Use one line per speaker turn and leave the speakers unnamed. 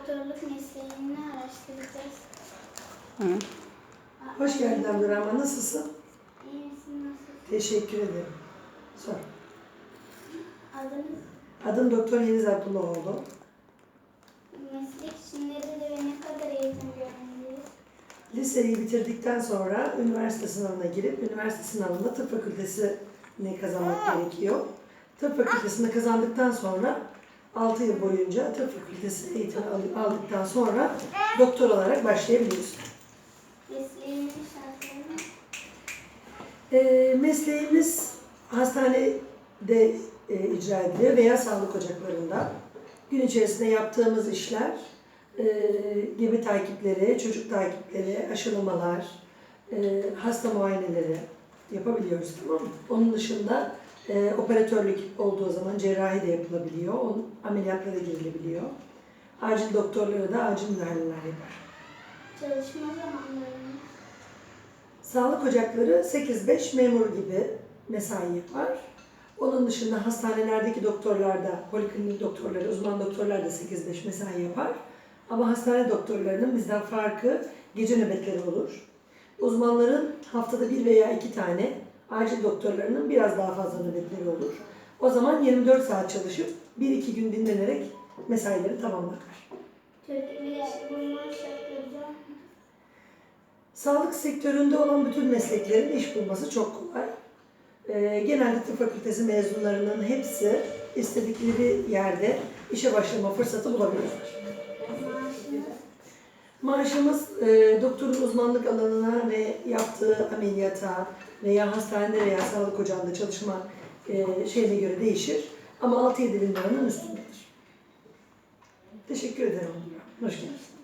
doktorluk mesleğini araştıracağız.
Hı.
Hoş geldin Abdurrahman. Nasılsın?
İyi misin, nasılsın?
Teşekkür ederim. Sor.
Adınız,
Adım Doktor Yeliz Abdullahoğlu.
meslek için nerede ve ne kadar eğitim görmeliyiz?
Liseyi bitirdikten sonra üniversite sınavına girip üniversite sınavında tıp fakültesini kazanmak gerekiyor. Tıp fakültesini kazandıktan sonra 6 yıl boyunca tıp fakültesi eğitimi al- aldıktan sonra doktor olarak başlayabiliyorsun.
Mesleğimin şartları
Ee, mesleğimiz hastanede e, icra ediliyor veya sağlık ocaklarında. Gün içerisinde yaptığımız işler, e, gebe takipleri, çocuk takipleri, aşılamalar, e, hasta muayeneleri yapabiliyoruz tamam mı? Onun dışında e, operatörlük olduğu zaman cerrahi de yapılabiliyor, onun ameliyatlara girilebiliyor. Acil doktorları da acil müdahaleler yapar.
çalışma zamanlarını
Sağlık ocakları 8-5 memur gibi mesai yapar. Onun dışında hastanelerdeki doktorlar da, poliklinik doktorları, uzman doktorlar da 8-5 mesai yapar. Ama hastane doktorlarının bizden farkı gece nöbetleri olur. Uzmanların haftada bir veya iki tane, acil doktorlarının biraz daha fazla nöbetleri olur. O zaman 24 saat çalışıp 1-2 gün dinlenerek mesaileri tamamlar.
Türkiye'de iş bulma şartları var mı?
Sağlık sektöründe olan bütün mesleklerin iş bulması çok kolay. Ee, genelde tıp fakültesi mezunlarının hepsi istedikleri yerde işe başlama fırsatı bulabiliyorlar. Maaşımız e, doktorun uzmanlık alanına ve yaptığı ameliyata veya hastanede veya sağlık ocağında çalışma e, şeyine göre değişir. Ama 6-7 bin liranın üstündedir. Teşekkür ederim. Hoş geldin.